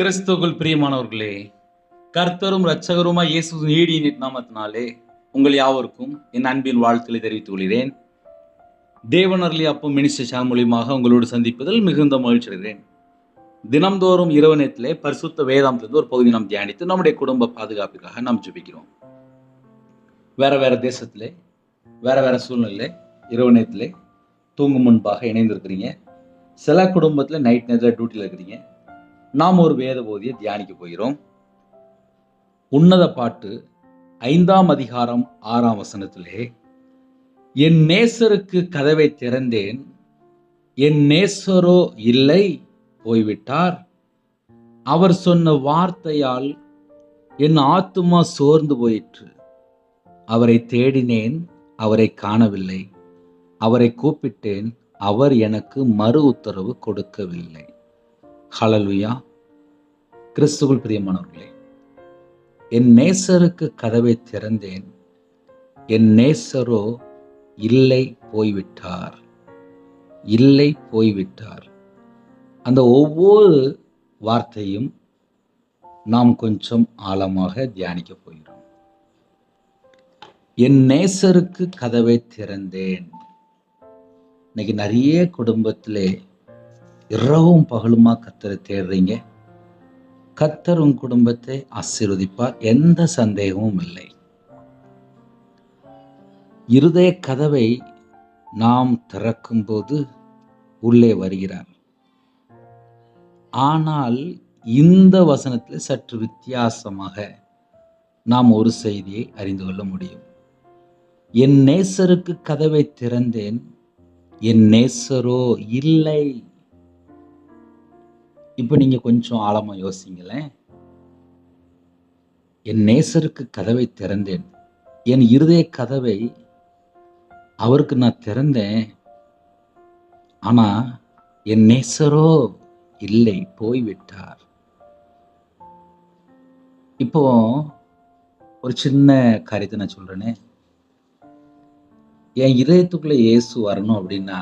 கிறிஸ்துவுக்குள் பிரியமானவர்களே கர்த்தரும் இரட்சகருமாய் இயேசு நீடியின் நாமத்தினாலே உங்கள் யாவருக்கும் என் அன்பின் வாழ்த்துக்களை தெரிவித்துக் கொள்கிறேன். தேவனர்லி அப்பம் மினிஸ்டர் சேனல் மூலியமாக உங்களோடு சந்திப்பதில் மிகுந்த மகிழ்ச்சி அடைகிறேன். தினம்தோறும் இரவு நேரத்திலே பரிசுத்த வேதாந்தத்திலிருந்து ஒரு பகுதி நாம் தியானித்து நம்முடைய குடும்ப பாதுகாப்புக்காக நாம் ஜெபிக்கிறோம். வேற வேற தேசத்திலே வேற வேற சூழ்நிலை இரவு நேரத்திலே தூங்கும் முன்பாக இணைந்திருக்கிறீங்க. சில குடும்பத்தில் நைட் நேரத்தில் டியூட்டியில் இருக்கிறீங்க. நாம் ஒரு வேத போதியை தியானிக்க போகிறோம். உன்னத பாட்டு ஐந்தாம் அதிகாரம் ஆறாம் வசனத்திலே என் நேசருக்கு கதவை திறந்தேன் என் நேசரோ இல்லை போய்விட்டார். அவர் சொன்ன வார்த்தையால் என் ஆத்துமா சோர்ந்து போயிற்று. அவரை தேடினேன் அவரை காணவில்லை. அவரை கூப்பிட்டேன் அவர் எனக்கு மறு உத்தரவு கொடுக்கவில்லை. ஹலலுயா கிறிஸ்துவல் பிரியமானவர்களே என் நேசருக்கு கதவை திறந்தேன் என் நேசரோ இல்லை போய்விட்டார் இல்லை போய்விட்டார். அந்த ஒவ்வொரு வார்த்தையும் நாம் கொஞ்சம் ஆழமாக தியானிக்க போகிறோம். என் நேசருக்கு கதவை திறந்தேன். இன்னைக்கு நிறைய குடும்பத்திலே இரவும் பகலுமா கத்தரை தேடுறீங்க? கத்தர் உன் குடும்பத்தை ஆசீர்வதிப்பார். எந்த சந்தேகமும் இல்லை. இருதய கதவை நாம் திறக்கும்போது உள்ளே வருகிறார். ஆனால் இந்த வசனத்தில் சற்று வித்தியாசமாக நாம் ஒரு செய்தியை அறிந்து கொள்ள முடியும். என் நேசருக்கு கதவை திறந்தேன். என் நேசரோ இல்லை. இப்போ நீங்கள் கொஞ்சம் ஆழமாக யோசிங்களேன். என் நேசருக்கு கதவை திறந்தேன். என் இருதய கதவை அவருக்கு நான் திறந்தேன். ஆனால் என் நேசரோ இல்லை போய்விட்டார். இப்போ ஒரு சின்ன காரியத்தை நான் சொல்கிறேனே என் இதயத்துக்குள்ளே இயேசு வரணும் அப்படின்னா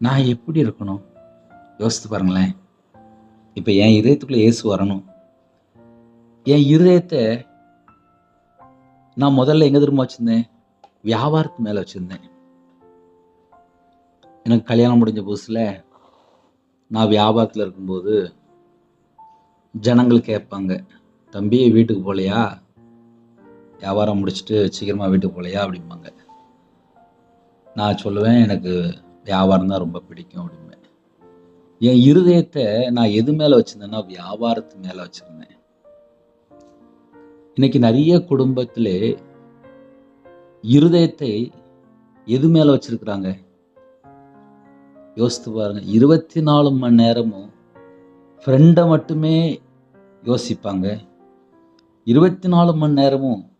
நான் எப்படி இருக்கணும்? யோசித்து பாருங்களேன். இப்போ என் இதயத்துக்குள்ளே இயேசு வரணும். என் இருதயத்தை நான் முதல்ல எங்கே திரும்ப வச்சுருந்தேன்? வியாபாரத்து மேலே வச்சுருந்தேன். எனக்கு கல்யாணம் முடிஞ்ச புதுசில் நான் வியாபாரத்தில் இருக்கும்போது ஜனங்கள் கேட்பாங்க தம்பி வீட்டுக்கு போகலையா? வியாபாரம் முடிச்சுட்டு சீக்கிரமாக வீட்டுக்கு போகலையா? அப்படிம்பாங்க. நான் சொல்லுவேன் எனக்கு வியாபாரம் தான் ரொம்ப பிடிக்கும் அப்படிம்பாங்க. என் இருதயத்தை நான் எது மேலே வச்சுருந்தேன்னா வியாபாரத்து மேலே வச்சுருந்தேன். இன்னைக்கு நிறைய குடும்பத்தில் இருதயத்தை எது மேலே வச்சிருக்கிறாங்க? யோசித்து பாருங்க. இருபத்தி நாலு மணி நேரமும் ஃப்ரெண்டை மட்டுமே யோசிப்பாங்க. இருபத்தி நாலு மணி நேரமும்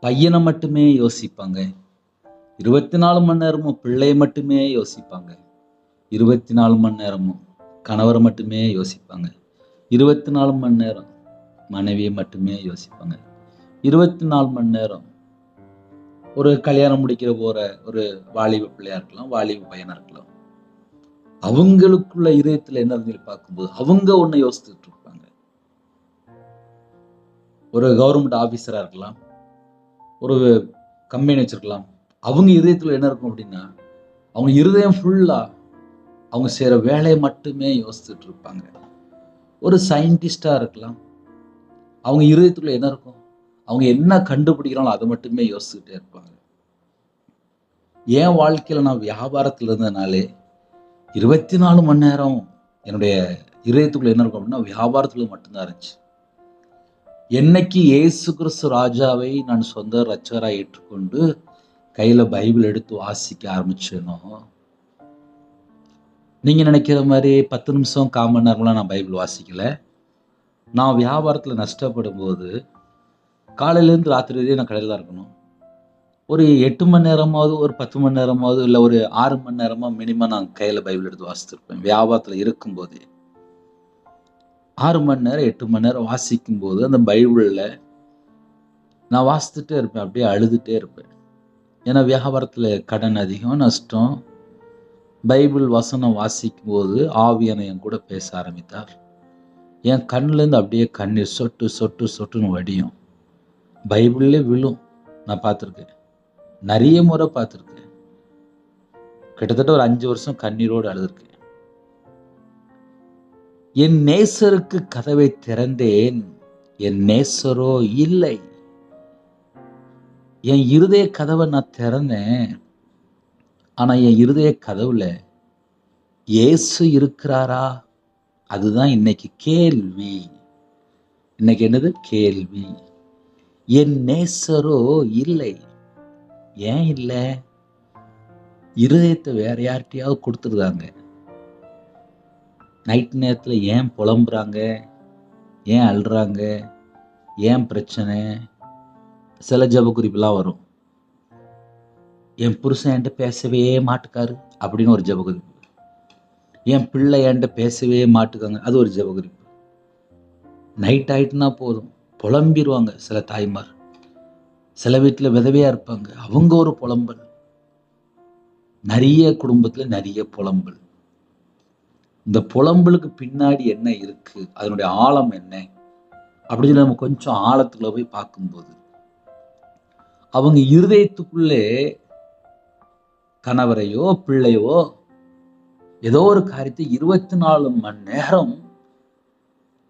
பையனை மட்டுமே யோசிப்பாங்க. இருபத்தி நாலு மணி நேரமும் பிள்ளையை மட்டுமே யோசிப்பாங்க. இருபத்தி நாலு மணி நேரமும் கணவரை மட்டுமே யோசிப்பாங்க. இருபத்தி நாலு மணி நேரம் மனைவியை மட்டுமே யோசிப்பாங்க. இருபத்தி நாலு மணி நேரம் ஒரு கல்யாணம் முடிக்கிற போகிற ஒரு வாலிப பிள்ளையாக இருக்கலாம் வாலிப பையனாக இருக்கலாம். அவங்களுக்குள்ள இதயத்தில் என்ன சொல்லி பார்க்கும்போது அவங்க ஒன்றை யோசித்துட்டு இருப்பாங்க. ஒரு கவர்மெண்ட் ஆஃபீஸராக இருக்கலாம் ஒரு கம்பெனி வச்சுருக்கலாம். அவங்க இதயத்தில் என்ன இருக்கும் அப்படின்னா அவங்க இருதயம் ஃபுல்லாக அவங்க செய்கிற வேலையை மட்டுமே யோசிச்சுட்டு இருப்பாங்க. ஒரு சயின்டிஸ்டாக இருக்கலாம். அவங்க இருதயத்துக்குள்ள என்ன இருக்கும்? அவங்க என்ன கண்டுபிடிக்கிறாங்களோ அதை மட்டுமே யோசிச்சுக்கிட்டே இருப்பாங்க. என் வாழ்க்கையில் நான் வியாபாரத்தில் இருந்ததுனாலே இருபத்தி நாலு மணி நேரம் என்னுடைய இதயத்துக்குள்ள என்ன இருக்கும் அப்படின்னா வியாபாரத்தில் மட்டும்தான் இருந்துச்சு. என்னைக்கு ஏசு கிறிஸ்து ராஜாவை நான் சொந்த ரச்சகராக ஏற்றுக்கொண்டு கையில் பைபிள் எடுத்து வாசிக்க ஆரம்பிச்சேனோ நீங்கள் நினைக்கிற மாதிரி பத்து நிமிஷம் கால் மணி நேரம்லாம் நான் பைபிள் வாசிக்கலை. நான் வியாபாரத்தில் நஷ்டப்படும் போது காலையிலேருந்து ராத்திரி வரையும் நான் கடையில் தான் இருக்கணும். ஒரு எட்டு மணி நேரமாவது ஒரு பத்து மணி நேரமாவது இல்லை ஒரு ஆறு மணி நேரமா மினிமம் நான் கையில் பைபிள் எடுத்து வாசித்துருப்பேன். வியாபாரத்தில் இருக்கும்போதே. ஆறு மணி நேரம் எட்டு மணி நேரம் வாசிக்கும் போது அந்த பைபிளில் நான் வாசித்துட்டே இருப்பேன். அப்படியே அழுதுகிட்டே இருப்பேன். ஏன்னா வியாபாரத்தில் கடன் அதிகம் நஷ்டம். பைபிள் வசனம் வாசிக்கும் போது ஆவியான என் கூட பேச ஆரம்பித்தார். என் கண்ணுலேருந்து அப்படியே கண்ணீர் சொட்டு சொட்டு சொட்டுன்னு வடியும். பைபிள்லே விழும். நான் பார்த்துருக்கேன். நிறைய முறை பார்த்துருக்கேன். கிட்டத்தட்ட ஒரு அஞ்சு வருஷம் கண்ணீரோடு அழுதுருக்கேன். என் நேசருக்கு கதவை திறந்தேன். என் நேசரோ இல்லை. என் இருதய கதவை நான் திறந்தேன். ஆனால் என் இருதய கதவுல இயேசு இருக்கிறாரா? அதுதான் இன்னைக்கு கேள்வி. இன்னைக்கு என்னது? கேள்வி. என் நேசரோ இல்லை. ஏன் இல்லை? இருதயத்தை வேற யார்கிட்டயாவது கொடுத்துருக்காங்க நைட் நேரத்தில் ஏன் புலம்புறாங்க? ஏன் அழுறாங்க ஏன் பிரச்சனை? சில ஜப குறிப்பெல்லாம் வரும். என் புருஷன் என்கிட்ட பேசவே மாட்டுக்காரு அப்படின்னு ஒரு ஜபகுறிப்பு என் பிள்ளை என்கிட்ட பேசவே மாட்டுக்காங்க. அது ஒரு ஜபகுறிப்பு நைட் ஆயிட்டுனா போதும். புலம்பிடுவாங்க சில தாய்மார். சில வீட்டில் விதவையாக இருப்பாங்க. அவங்க ஒரு புலம்பல். நிறைய குடும்பத்தில் நிறைய புலம்பல். இந்த புலம்பலுக்கு பின்னாடி என்ன இருக்குது அதனுடைய ஆழம் என்ன? அப்படின்னு நம்ம கொஞ்சம் ஆழத்தில் போய் பார்க்கும்போது அவங்க இருதயத்துக்குள்ளே கணவரையோ பிள்ளையோ ஏதோ ஒரு காரியத்தை இருபத்தி நாலு மணி நேரம்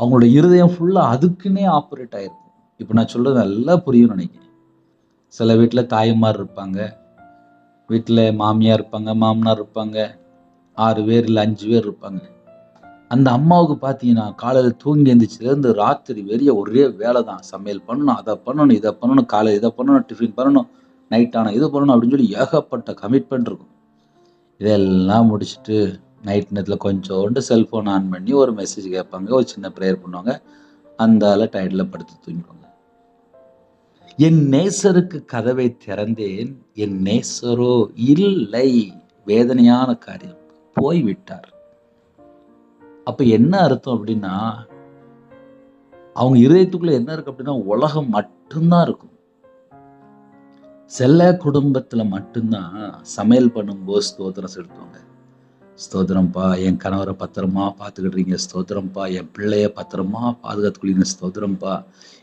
அவங்களோட இருதயம் ஃபுல்லாக அதுக்குன்னே ஆப்ரேட் ஆயிருக்கும். இப்போ நான் சொல்றது நல்லா புரியும் நினைக்கிறேன். சில வீட்டில் தாய்மார் இருப்பாங்க. வீட்டில் மாமியார் இருப்பாங்க மாமனார் இருப்பாங்க. ஆறு பேர் இல்லை அஞ்சு பேர் இருப்பாங்க. அந்த அம்மாவுக்கு பார்த்தீங்கன்னா காலையில் தூங்கி எழுந்திரிச்சிலேருந்து ராத்திரி வெறிய ஒரே வேலை தான் சமையல் பண்ணணும் அதை பண்ணணும் இதை பண்ணணும் காலையில் இதை பண்ணணும் டிஃபின் பண்ணணும். நைட் ஆனால் இது பண்ணணும் அப்படின்னு சொல்லி ஏகப்பட்ட கமிட்மெண்ட் இருக்கும். இதெல்லாம் முடிச்சுட்டு நைட் நேரத்தில் கொஞ்சோண்டு செல்ஃபோன் ஆன் பண்ணி ஒரு மெசேஜ் கேட்பாங்க ஒரு சின்ன ப்ரேயர் பண்ணுவாங்க. அந்த ஆள டயர்டில் படுத்து தூங்கிடுவாங்க. என் நேசருக்கு கதவை திறந்தேன் என் நேசரோ இல்லை. வேதனையான காரியம். போய்விட்டார். அப்போ என்ன அர்த்தம் அப்படின்னா அவங்க இருதயத்துக்குள்ளே என்ன இருக்கு அப்படின்னா உலகம் மட்டும்தான் இருக்கும். சில குடும்பத்தில் மட்டும்தான் சமையல் பண்ணும்போது ஸ்தோத்திரம் செலுத்துவாங்க. ஸ்தோத்திரம்ப்பா என் கணவரை பத்திரமா பார்த்துக்கிட்றீங்க ஸ்தோத்திரம்ப்பா என் பிள்ளைய பத்திரமா பாதுகாத்துக்கொள்ளிங்க ஸ்தோத்திரம்ப்பா.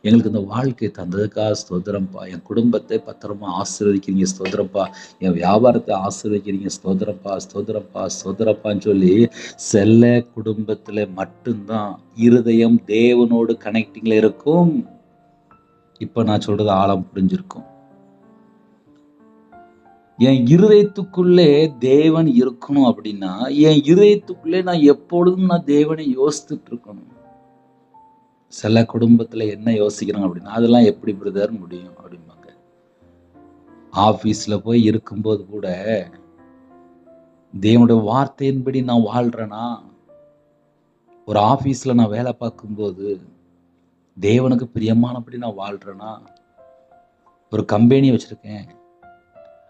எங்களுக்கு இந்த வாழ்க்கை தந்ததுக்காக ஸ்தோத்திரம்ப்பா. என் குடும்பத்தை பத்திரமா ஆசீர்வதிக்கிறீங்க ஸ்தோத்திரம்ப்பா. என் வியாபாரத்தை ஆசீர்வதிக்கிறீங்க ஸ்தோத்திரம்ப்பா ஸ்தோத்திரம்ப்பா ஸ்தோத்திரப்பான்னு சொல்லி செல்ல குடும்பத்தில் மட்டும்தான் இருதயம் தேவனோடு கனெக்டிங்கில் இருக்கும். இப்போ நான் சொல்கிறது ஆழம் புரிஞ்சிருக்கும். என் இருதயத்துக்குள்ளே தேவன் இருக்கணும் அப்படின்னா என் இருதயத்துக்குள்ளே நான் எப்பொழுதும் நான் தேவனை யோசித்துட்டு இருக்கணும். சில குடும்பத்தில் என்ன யோசிக்கிறாங்க அப்படின்னா அதெல்லாம் எப்படி பிரதர் முடியும்? அப்படிம்பாங்க. ஆஃபீஸில் போய் இருக்கும்போது கூட தேவனுடைய வார்த்தையின்படி நான் வாழ்கிறேனா ஒரு ஆஃபீஸில் நான் வேலை பார்க்கும்போது தேவனுக்கு பிரியமானபடி நான் வாழ்கிறேனா ஒரு கம்பெனி வச்சுருக்கேன்.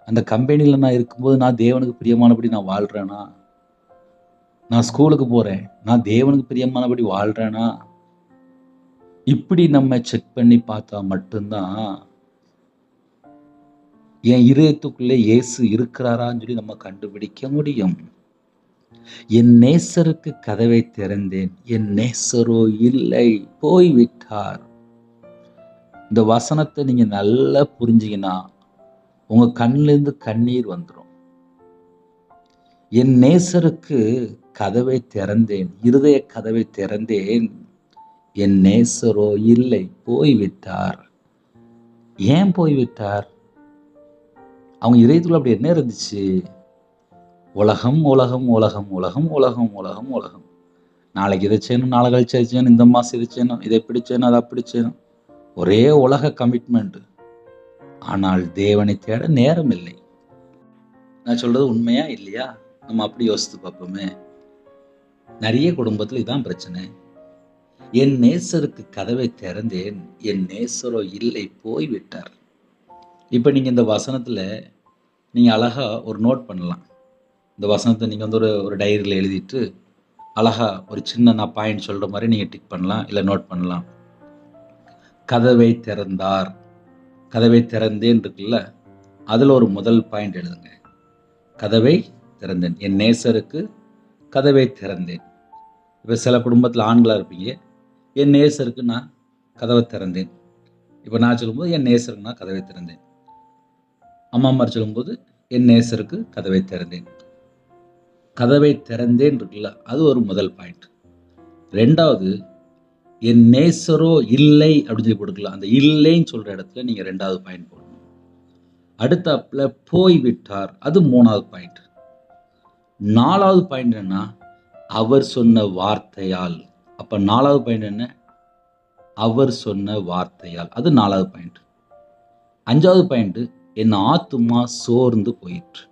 அந்த கம்பெனியில் நான் இருக்கும்போது நான் தேவனுக்கு பிரியமானபடி நான் வாழ்கிறேனா நான் ஸ்கூலுக்கு போகிறேன் நான் தேவனுக்கு பிரியமானபடி வாழ்கிறேனா இப்படி நம்ம செக் பண்ணி பார்த்தா மட்டும்தான் என் இதயத்துக்குள்ளே இயேசு இருக்கிறாரான்னு சொல்லி நம்ம கண்டுபிடிக்க முடியும். என் நேசருக்கு கதவை திறந்தேன். என் நேசரோ இல்லை. போய்விட்டார். இந்த வசனத்தை நீங்கள் நல்லா புரிஞ்சிங்கன்னா உங்க கண்ணிலிருந்து கண்ணீர் வந்துடும் என் நேசருக்கு கதவை திறந்தேன் இருதய கதவை திறந்தேன். என் நேசரோ இல்லை போய்விட்டார். ஏன் போய்விட்டார்? அவங்க இதயத்துக்குள்ள அப்படி என்ன இருந்துச்சு? உலகம் உலகம் உலகம் உலகம் உலகம் உலகம் உலகம். நாளைக்கு இதை செய்யணும் நாளை கழிச்சு செய்யணும் இந்த மாதம் இதை செய்யணும் இதை பிடிச்சேனும் செய்யணும் அதை அப்படி செய்யணும். ஒரே உலக கமிட்மெண்ட் ஆனால் தேவனை தேட நேரம் இல்லை நான் சொல்றது உண்மையா இல்லையா? நம்ம அப்படி யோசித்து பார்ப்போமே. நிறைய குடும்பத்தில் இதான் பிரச்சனை. என் நேசருக்கு கதவை திறந்தேன் என் நேசரோ இல்லை போய்விட்டார். இப்போ நீங்கள் இந்த வசனத்தில் நீங்கள் அழகா ஒரு நோட் பண்ணலாம். இந்த வசனத்தை நீங்கள் வந்து ஒரு ஒரு டைரியில் எழுதிட்டு அழகா ஒரு சின்ன நான் பாயிண்ட் சொல்கிற மாதிரி நீங்கள் டிக் பண்ணலாம் இல்லை நோட் பண்ணலாம். கதவை திறந்தார். கதவை திறந்தேன் இருக்குல்ல? அதில் ஒரு முதல் பாயிண்ட் எழுதுங்க. கதவை திறந்தேன். என் நேசருக்கு கதவை திறந்தேன். இப்போ சில குடும்பத்தில் ஆண்களாக இருப்பீங்க. என் நேசருக்கு நான் கதவை திறந்தேன். இப்போ நான் சொல்லும்போது என் நேசருக்கு நான் கதவை திறந்தேன். அம்மா அம்மா சொல்லும்போது என் நேசருக்கு கதவை திறந்தேன். கதவை திறந்தேன் இருக்குல்ல? அது ஒரு முதல் பாயிண்ட் ரெண்டாவது என் நேசரோ இல்லை அப்படின்னு சொல்லி கொடுக்கலாம் அந்த இல்லைன்னு சொல்கிற இடத்துல நீங்கள் ரெண்டாவது பாயிண்ட் போடணும். அடுத்தாப்புல போய் விட்டார் அது மூணாவது பாயிண்ட் நாலாவது பாயிண்ட் என்ன அவர் சொன்ன வார்த்தையால். அப்போ நாலாவது பாயிண்ட் என்ன? அவர் சொன்ன வார்த்தையால். அது நாலாவது பாயிண்ட் அஞ்சாவது பாயிண்ட்டு என் ஆத்துமா சோர்ந்து போயிற்று.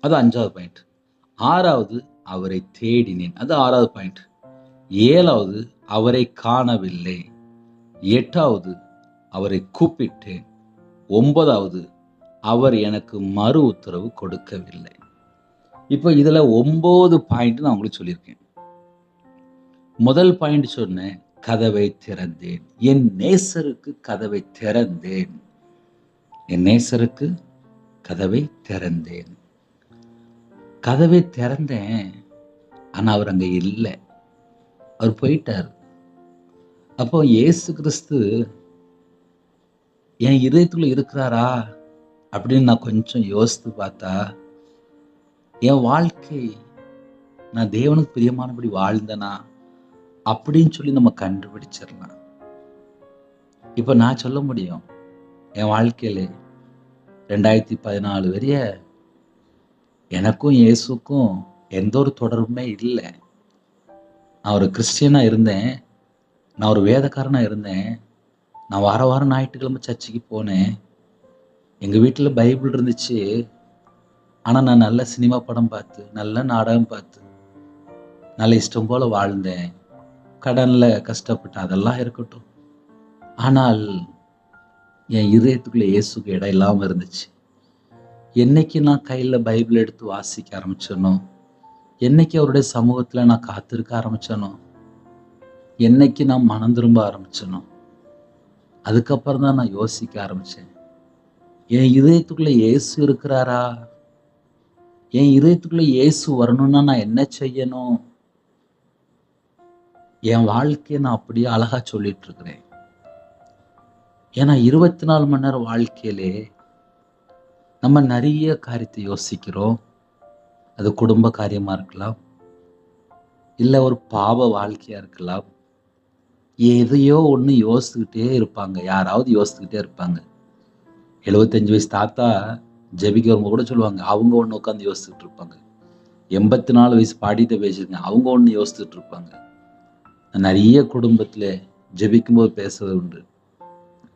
அது அஞ்சாவது பாயிண்ட் ஆறாவது அவரை தேடினேன். அது ஆறாவது பாயிண்ட் ஏழாவது அவரை காணவில்லை. எட்டாவது அவரை கூப்பிட்டேன். ஒன்பதாவது அவர் எனக்கு மறு உத்தரவு கொடுக்கவில்லை. இப்போ இதில் ஒம்பது பாயிண்ட் நான் உங்களுக்கு சொல்லியிருக்கேன். முதல் பாயிண்ட் சொன்னேன் கதவை திறந்தேன். என் நேசருக்கு கதவை திறந்தேன். என் நேசருக்கு கதவை திறந்தேன். கதவை திறந்தேன் ஆனால் அவர் அங்கே இல்லை. அவர் போயிட்டார். அப்போ ஏசு கிறிஸ்து என் இதயத்துல இருக்கிறாரா? அப்படின்னு நான் கொஞ்சம் யோசித்து பார்த்தா என் வாழ்க்கை நான் தேவனுக்கு பிரியமானபடி வாழ்ந்தனா? அப்படின்னு சொல்லி நம்ம கண்டுபிடிச்சிடலாம். இப்போ நான் சொல்ல முடியும் என் வாழ்க்கையில் ரெண்டாயிரத்தி பதினாலு வரைய எனக்கும் இயேசுக்கும் எந்த ஒரு தொடர்புமே இல்லை. நான் ஒரு கிறிஸ்டியனாக இருந்தேன். நான் ஒரு வேதக்காரனாக இருந்தேன். நான் வார வாரம் ஞாயிற்றுக்கிழமை சர்ச்சுக்கு போனேன். எங்கள் வீட்டில் பைபிள் இருந்துச்சு. ஆனால் நான் நல்ல சினிமா படம் பார்த்து நல்ல நாடகம் பார்த்து நல்ல இஷ்டம் போல் வாழ்ந்தேன். கடனில் கஷ்டப்பட்டேன் அதெல்லாம் இருக்கட்டும். ஆனால் என் இதயத்துக்குள்ளே இயேசுக்கு இடம் இல்லாமல் இருந்துச்சு. என்னைக்கு நான் கையில் பைபிள் எடுத்து வாசிக்க ஆரம்பிச்சேனோ என்னைக்கு அவருடைய சமூகத்தில் நான் காத்திருக்க ஆரம்பிச்சேனோ? என்னைக்கு நான் மனம் திரும்ப ஆரம்பித்தனோ அதுக்கப்புறம் தான் நான் யோசிக்க ஆரம்பித்தேன் என் இதயத்துக்குள்ளே இயேசு இருக்கிறாரா? என் இதயத்துக்குள்ளே இயேசு வரணும்னா நான் என்ன செய்யணும்? என் வாழ்க்கையை நான் அப்படியே அழகாக சொல்லிட்டு இருக்கிறேன். ஏன்னா இருபத்தி நாலு மணி நேரம் வாழ்க்கையிலே நம்ம நிறைய காரியத்தை யோசிக்கிறோம். அது குடும்ப காரியமாக இருக்கலாம். இல்லை ஒரு பாவ வாழ்க்கையாக இருக்கலாம். எதையோ ஒன்று யோசிச்சுக்கிட்டே இருப்பாங்க. யாராவது யோசிச்சுக்கிட்டே இருப்பாங்க. எழுபத்தஞ்சு வயசு தாத்தா ஜெபிக்கிறவங்க கூட சொல்லுவாங்க. அவங்க ஒன்று உட்காந்து யோசிச்சுட்டு இருப்பாங்க. எண்பத்தி நாலு வயசு பாடிட்ட பேசிருங்க அவங்க ஒன்று யோசிச்சுட்டு இருப்பாங்க. நிறைய குடும்பத்தில் ஜெபிக்கும்போது பேசுறது உண்டு.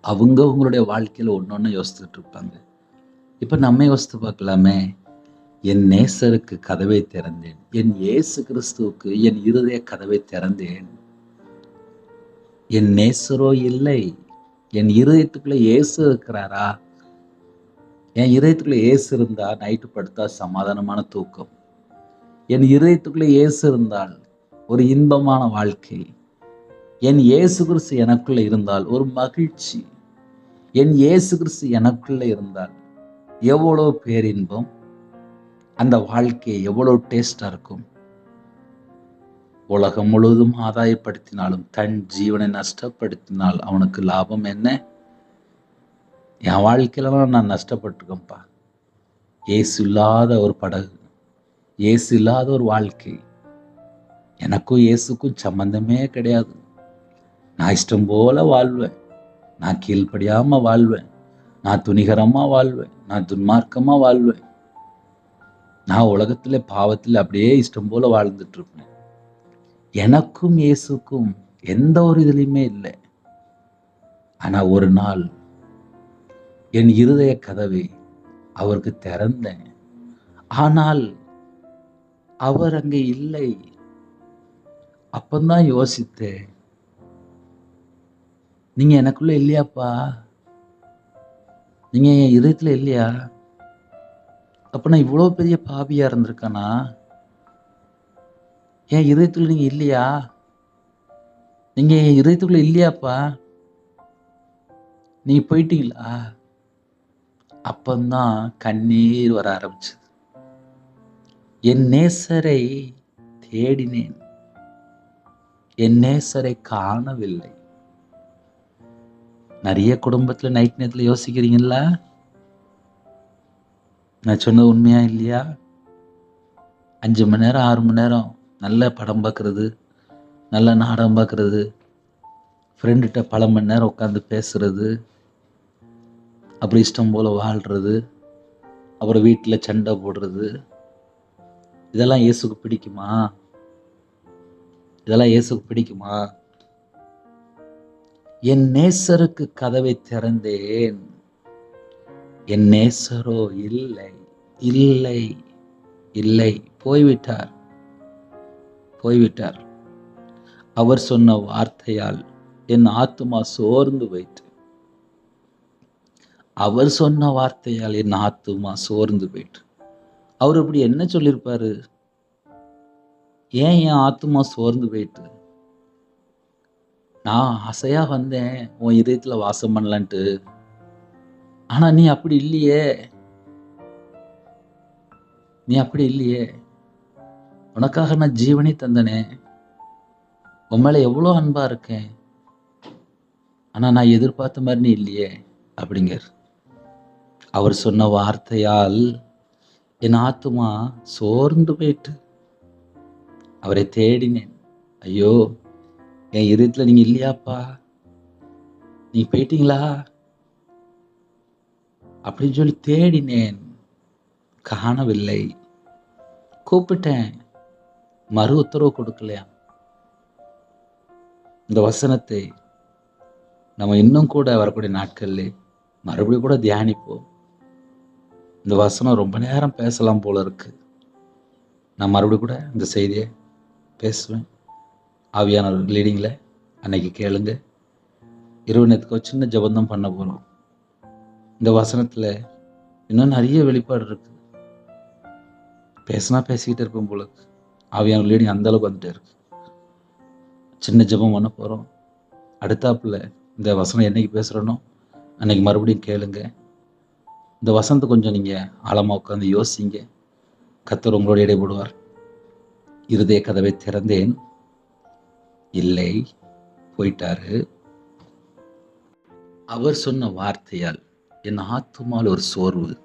அவங்க அவங்களுடைய வாழ்க்கையில் ஒன்று ஒன்று யோசிச்சுட்டு இருப்பாங்க. இப்போ நம்ம யோசித்து பார்க்கலாமே. என் நேசருக்கு கதவை திறந்தேன். என் இயேசு கிறிஸ்துவுக்கு என் இருதய கதவை திறந்தேன். என் நேசரோ இல்லை. என் இருதயத்துக்குள்ள இயேசு இருக்கிறாரா? என் இருதயத்துக்குள்ள ஏசு இருந்தா நைட்டு படுத்தா சமாதானமான தூக்கம். என் இருதயத்துக்குள்ள ஏசு இருந்தால் ஒரு இன்பமான வாழ்க்கை. என் இயேசு கிறிஸ்து எனக்குள்ள இருந்தால் ஒரு மகிழ்ச்சி. என் இயேசு கிறிஸ்து எனக்குள்ள இருந்தால் எவ்வளோ பேரின்பம். அந்த வாழ்க்கை எவ்வளோ டேஸ்டாக இருக்கும்? உலகம் முழுவதும் ஆதாயப்படுத்தினாலும் தன் ஜீவனை நஷ்டப்படுத்தினால் அவனுக்கு லாபம் என்ன? என் வாழ்க்கையிலலாம் நான் நஷ்டப்பட்டிருக்கேன்ப்பா. ஏசு இல்லாத ஒரு படகு ஏசு இல்லாத ஒரு வாழ்க்கை. எனக்கும் இயேசுக்கும் சம்பந்தமே கிடையாது. நான் இஷ்டம் போல வாழ்வேன். நான் கீழ்ப்படியாமல் வாழ்வேன். நான் துணிகரமாக வாழ்வேன். நான் துன்மார்க்கமாக வாழ்வேன். நான் உலகத்துல பாவத்தில் அப்படியே இஷ்டம் போல வாழ்ந்துட்டு இருப்பேன் எனக்கும் இயேசுக்கும் எந்த ஒரு இதுலையுமே இல்லை. ஆனால் ஒரு நாள் என் இருதய கதவை அவருக்கு திறந்தேன். ஆனால் அவர் அங்கே இல்லை. அப்பந்தான் யோசித்தேன் நீங்க எனக்குள்ளே இல்லையாப்பா? நீங்க என் இதயத்தில் இல்லையா? அப்ப நான் இவ்வளவு பெரிய பாவியா இருந்திருக்கேனா? என் இதயத்துக்குள்ள நீங்க இல்லையா? நீங்க என் இதயத்துக்குள்ள இல்லையாப்பா? நீங்க போயிட்டீங்களா? அப்பந்தான் கண்ணீர் வர ஆரம்பிச்சது. என் நேசரை தேடினேன். என் நேசரை காணவில்லை. நிறைய குடும்பத்துல நைட் நேரத்துல யோசிக்கிறீங்களா? நான் சொன்னது உண்மையா இல்லையா? அஞ்சு மணி நேரம் ஆறு மணி நேரம் நல்ல படம் பார்க்குறது நல்ல நாடகம் பார்க்குறது ஃப்ரெண்டுகிட்ட பல மணி நேரம் உட்காந்து பேசுறது அப்புறம் இஷ்டம் போல் வாழ்கிறது அப்புறம் வீட்டில் சண்டை போடுறது. இதெல்லாம் இயேசுக்கு பிடிக்குமா? இதெல்லாம் இயேசுக்கு பிடிக்குமா? என் நேசருக்கு கதவை திறந்தேன். என் நேசரோ இல்லை இல்லை இல்லை. போய்விட்டார். போய்விட்டார். அவர் சொன்ன வார்த்தையால் என் ஆத்துமா சோர்ந்து போயிட்டு அவர் சொன்ன வார்த்தையால் என் ஆத்துமா சோர்ந்து போயிட்டு அவர் அப்படி என்ன சொல்லியிருப்பாரு? ஏன் என் ஆத்துமா சோர்ந்து போயிட்டு நான் ஆசையா வந்தேன் உன் இதயத்தில் வாசம் பண்ணலான்ட்டு. ஆனா நீ அப்படி இல்லையே. நீ அப்படி இல்லையே. உனக்காக நான் ஜீவனே தந்தனே. உன் மேலே எவ்வளோ அன்பாக இருக்கேன். ஆனால் நான் எதிர்பார்த்த மாதிரி நீ இல்லையே அப்படிங்கிற அவர் சொன்ன வார்த்தையால் என் ஆத்துமா சோர்ந்து போயிட்டு அவரை தேடினேன். ஐயோ என் இதயத்தில் நீங்கள் இல்லையாப்பா? நீ போயிட்டீங்களா? அப்படின்னு சொல்லி தேடினேன். காணவில்லை. கூப்பிட்டேன். மறு உத்தரவு கொடுக்கலையா? இந்த வசனத்தை நம்ம இன்னும் கூட வரக்கூடிய நாட்கள்ல மறுபடியும் கூட தியானிப்போம். இந்த வசனம் ரொம்ப நேரம் பேசலாம் போல இருக்கு. நான் மறுபடியும் கூட இந்த செய்தியை பேசுவேன். ஆவியான லீடிங்கில் அன்னைக்கு கேளுங்க. இரவு நேரத்துக்கு சின்ன ஜபந்தம் பண்ண போகிறோம் இந்த வசனத்தில் இன்னும் நிறைய வெளிப்பாடு இருக்கு. பேசினா பேசிக்கிட்டே இருப்போம் போல ஆவியான லேடி அந்த அளவுக்கு வந்துட்டே இருக்கு. சின்ன ஜெபம் பண்ண போகிறோம் அடுத்தாப்புல இந்த வசனம் என்னைக்கு பேசுகிறனோ அன்னைக்கு மறுபடியும் கேளுங்க. இந்த வசனத்தை கொஞ்சம் நீங்கள் ஆழமாக உட்காந்து யோசிங்க. கத்தர் உங்களோட இடைப்படுவார். இருதய கதவை திறந்தேன். இல்லை போயிட்டாரு. அவர் சொன்ன வார்த்தையால் என் ஆத்துமால் ஒரு சோர்வு.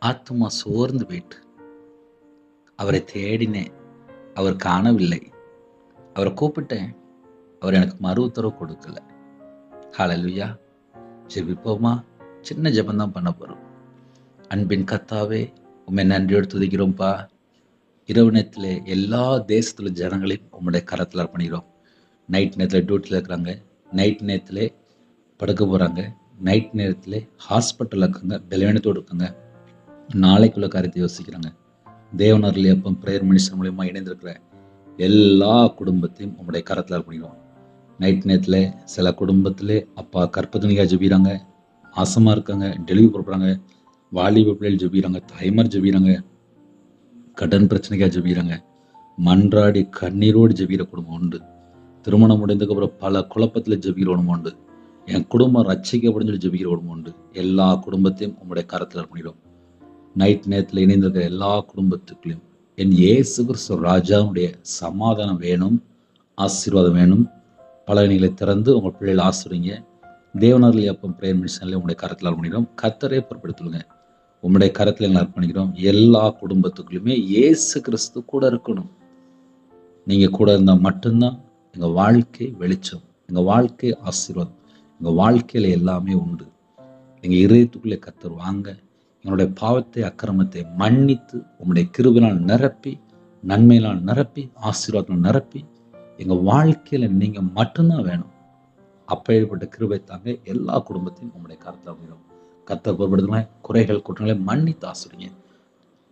ஆத்துமா சோர்ந்து போயிட்டு. அவரை தேடினேன். அவர் காணவில்லை. அவரை கூப்பிட்டேன். அவர் எனக்கு மறு உத்தரவு கொடுக்கல. ஹாலலுயா ஜெபிப்போமா? சின்ன ஜெபந்தான் பண்ண போகிறோம் அன்பின் கத்தாவே உண்மை நன்றியோடு துதிக்கிறோம்ப்பா இரவு நேரத்தில் எல்லா தேசத்தில் ஜனங்களையும் உம்முடைய கரத்தில் அர்ப்பணிக்கிறோம். நைட் நேரத்தில் டியூட்டியில் இருக்கிறாங்க. நைட் நேரத்தில் படுக்க போகிறாங்க நைட் நேரத்தில் ஹாஸ்பிட்டலில் இருக்காங்க பலவீனத்தோடு இருக்காங்க. நாளைக்குள்ள காரியத்தை யோசிக்கிறாங்க. தேவனர்லி அப்பம் பிரேயர் மினிஸ்டர் மூலயமா இணைந்திருக்கிற எல்லா குடும்பத்தையும் உங்களுடைய கரத்தில் அர்ப்பணிக்கிறோம். நைட் நேரத்தில் சில குடும்பத்தில் அப்பா கற்பதனிக்காக ஜெபிக்கிறாங்க. ஆசமாக இருக்காங்க டெலிவரி போடுறாங்க வாலிப பிள்ளைகள் ஜெபிக்கிறாங்க தாய்மார் ஜெபிக்கிறாங்க. கடன் பிரச்சனைக்காக ஜெபிக்கிறாங்க. மன்றாடி கண்ணீரோடு ஜெபிக்கிற குடும்பம் உண்டு. திருமணம் முடிந்ததுக்கப்புறம் பல குழப்பத்தில் ஜெபிக்கிற குடும்பம் உண்டு. என் குடும்பம் ரட்சிக்கப்படும் சொல்லி ஜெபிக்கிற குடும்பம் உண்டு. எல்லா குடும்பத்தையும் உங்களுடைய கரத்தில் பண்ணிடும் நைட் நேரத்தில் இணைந்திருக்கிற எல்லா குடும்பத்துக்குள்ளேயும் என் ஏசு கிறிஸ்து ராஜாவுடைய சமாதானம் வேணும் ஆசீர்வாதம் வேணும். பலவனிகளை திறந்து உங்கள் பிள்ளைகளை ஆசிரியங்க தேவனர்கள் எப்போ பிரேயர் மிஷனில் உங்களுடைய கரத்தில் அர்ப்பணிக்கிறோம். கத்தரே பொறுப்படுத்துங்க உங்களுடைய கரத்தில் எங்களை அர்ப்பணிக்கிறோம். எல்லா குடும்பத்துக்குள்ளுமே ஏசு கிறிஸ்து கூட இருக்கணும். நீங்கள் கூட இருந்தால் மட்டும்தான் எங்கள் வாழ்க்கை வெளிச்சம் எங்கள் வாழ்க்கை ஆசீர்வாதம். எங்கள் வாழ்க்கையில் எல்லாமே உண்டு. எங்கள் இதயத்துக்குள்ளே கத்தர் வாங்க. என்னுடைய பாவத்தை அக்கிரமத்தை மன்னித்து உங்களுடைய கிருபினால் நிரப்பி நன்மையினால் நிரப்பி ஆசீர்வாதம் நிரப்பி எங்கள் வாழ்க்கையில் நீங்கள் மட்டும்தான் வேணும். அப்பேற்பட்ட கிருபை தாங்க எல்லா குடும்பத்தையும் உங்களுடைய கருத்தில் அமைகிறோம் கத்தர் பொருட்படுத்தின குறைகள் குற்றங்களை மன்னித்து ஆசிரியன்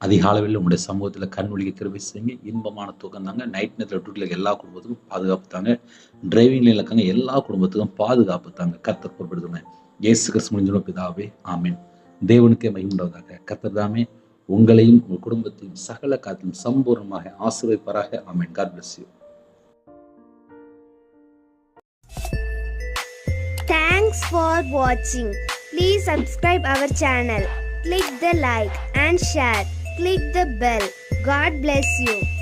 அதிகாலவில் உங்களுடைய சமூகத்தில் கண் ஒழிக்க கிருபை செய்யுங்க. இன்பமான தூக்கம் தாங்க. நைட் நேரத்தில் டூட்டியில் எல்லா குடும்பத்துக்கும் பாதுகாப்பு தாங்க. டிரைவிங்ல இருக்காங்க எல்லா குடும்பத்துக்கும் பாதுகாப்பு தாங்க. கத்தர் பொருட்படுத்தின இயேசு கிறிஸ்து முடிஞ்சிடும் பிதாவே ஆமீன். தேவனுக்கே மகிமுண்டாவதாக கத்தர் தாமே உங்களையும் உங்கள் குடும்பத்தையும் சகல காத்திலும் சம்பூர்ணமாக ஆசீர்வதிப்பாராக. ஆமீன். God bless you Thanks for watching. Please subscribe our channel. Click the like and share. Click the bell. God bless you.